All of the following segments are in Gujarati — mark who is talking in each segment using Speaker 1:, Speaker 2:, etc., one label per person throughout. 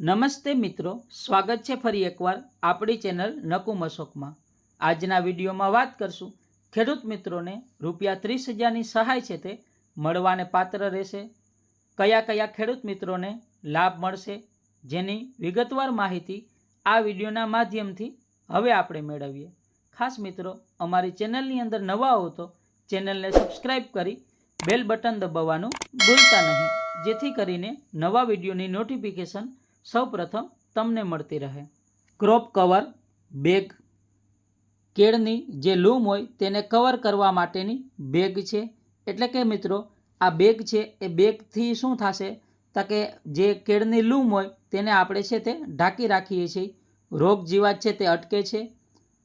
Speaker 1: નમસ્તે મિત્રો, સ્વાગત છે ફરી એકવાર આપણી ચેનલ નકુમ અશોકમાં. આજના વિડીયોમાં વાત કરશું, ખેડૂત મિત્રોને રૂપિયા ત્રીસ હજારની સહાય છે તે મળવાને પાત્ર રહેશે. કયા કયા ખેડૂત મિત્રોને લાભ મળશે, જેની વિગતવાર માહિતી આ વિડીયોના માધ્યમથી હવે આપણે મેળવીએ. ખાસ મિત્રો, અમારી ચેનલની અંદર નવા હો તો ચેનલને સબસ્ક્રાઈબ કરી બેલ બટન દબાવવાનું ભૂલતા નહીં, જેથી કરીને નવા વિડીયોની નોટિફિકેશન સૌપ્રથમ તમને મળતી રહે. Crop cover, bag. કેળની જે લૂમ હોય તેને કવર કરવા માટેની બેગ છે. એટલે કે મિત્રો, આ બેગ છે એ બેગથી શું થશે? તો કે જે કેળની લૂમ હોય તેને આપણે છે તે ઢાંકી રાખીએ છીએ. રોગ જીવાત છે તે અટકે છે.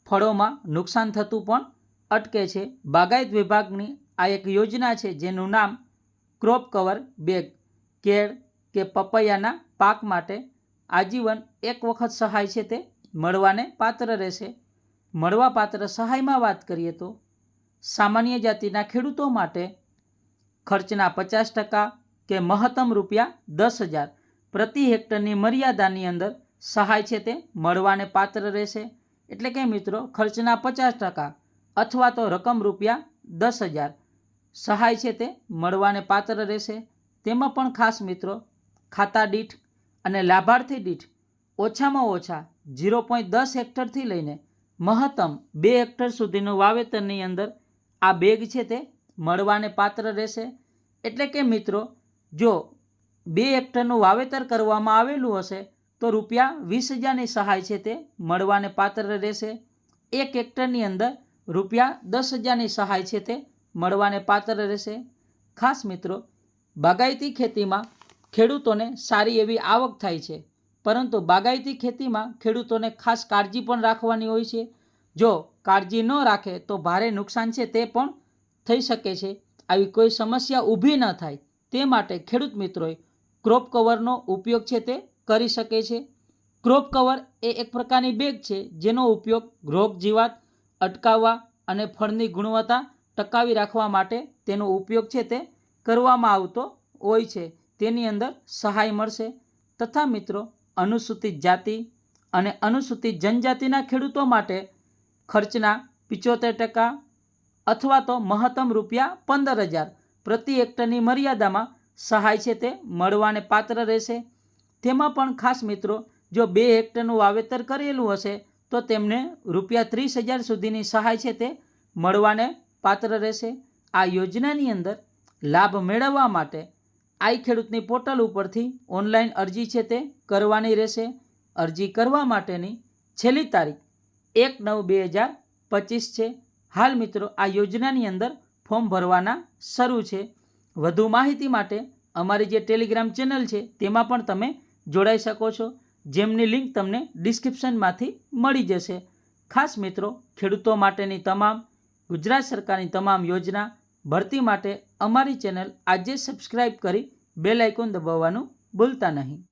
Speaker 1: ફળોમાં નુકસાન થતું પણ અટકે છે. બાગાયત વિભાગની આ એક યોજના છે જેનું નામ ક્રોપ કવર બેગ. કેળ કે પપૈયાના પાક માટે આજીવન એક વખત સહાય છે તે મળવાને પાત્ર રહેશે. મળવા પાત્ર સહાયમાં વાત કરીએ તો સામાન્ય જાતિના ખેડૂતો માટે ખર્ચના પચાસ ટકા કે મહત્તમ રૂપિયા દસ હજાર પ્રતિ હેક્ટરની મર્યાદાની અંદર સહાય છે તે મળવાને પાત્ર રહેશે. એટલે કે મિત્રો, ખર્ચના પચાસ ટકા અથવા તો રકમ રૂપિયા દસ હજાર સહાય છે તે મળવાને પાત્ર રહેશે. તેમાં પણ ખાસ મિત્રો, ખાતા દીઠ અને લાભાર્થી દીઠ ઓછામાં ઓછા ઝીરો પોઈન્ટ દસ હેક્ટરથી લઈને મહત્તમ બે હેક્ટર સુધીનું વાવેતરની અંદર આ બેગ છે તે મળવાને પાત્ર રહેશે. એટલે કે મિત્રો, જો બે હેક્ટરનું વાવેતર કરવામાં આવેલું હશે, તો રૂપિયા વીસ હજારની સહાય છે તે મળવાને પાત્ર રહેશે. એક હેક્ટરની અંદર રૂપિયા દસ હજારની સહાય છે તે મળવાને પાત્ર રહેશે. ખાસ મિત્રો, બાગાયતી ખેતીમાં ખેડૂતોને સારી એવી આવક થાય છે. પરંતુ બાગાયતી ખેતીમાં ખેડૂતોને ખાસ કાળજી પણ રાખવાની હોય છે. જો કાળજી ન રાખે તો ભારે નુકસાન છે તે પણ થઈ શકે છે. આવી કોઈ સમસ્યા ઊભી ન થાય તે માટે ખેડૂત મિત્રોએ ક્રોપ કવરનો ઉપયોગ છે તે કરી શકે છે. ક્રોપ કવર એ એક પ્રકારની બેગ છે જેનો ઉપયોગ રોગ જીવાત, અટકાવવા અને ફળની ગુણવત્તા ટકાવી રાખવા માટે તેનો ઉપયોગ છે તે કરવામાં આવતો હોય છે. તેની અંદર સહાય મળશે. તથા મિત્રો, અનુસૂચિત જાતિ અને અનુસૂચિત જનજાતિના ખેડૂતો માટે ખર્ચના પિચોતેર ટકા અથવા તો મહત્તમ રૂપિયા પંદર હજાર પ્રતિ હેક્ટરની મર્યાદામાં સહાય છે તે મળવાને પાત્ર રહેશે. તેમાં પણ ખાસ મિત્રો, જો બે હેક્ટરનું વાવેતર કરેલું હશે, તો તેમને રૂપિયા ત્રીસ હજાર સુધીની સહાય છે તે મળવાને પાત્ર રહેશે. આ યોજનાની અંદર લાભ મેળવવા માટે આઈ ખેડૂતની પોર્ટલ ઉપરથી ઓનલાઈન અરજી છે તે કરવાની રહેશે. અરજી કરવા માટેની છેલ્લી તારીખ એક નવ બે હજાર પચીસ છે. હાલ મિત્રો આ યોજનાની અંદર ફોર્મ ભરવાના શરૂ છે. વધુ માહિતી માટે અમારી જે ટેલિગ્રામ ચેનલ છે તેમાં પણ તમે જોડાઈ શકો છો. જેમની લિંક તમને ડિસ્ક્રિપ્શનમાંથી મળી જશે. ખાસ મિત્રો ખેડૂતો માટેની તમામ ગુજરાત સરકારની તમામ યોજના ભરતી માટે અમારી ચેનલ આજે સબસ્ક્રાઈબ કરી બેલ આઇકોન દબાવવાનું ભૂલતા નહીં.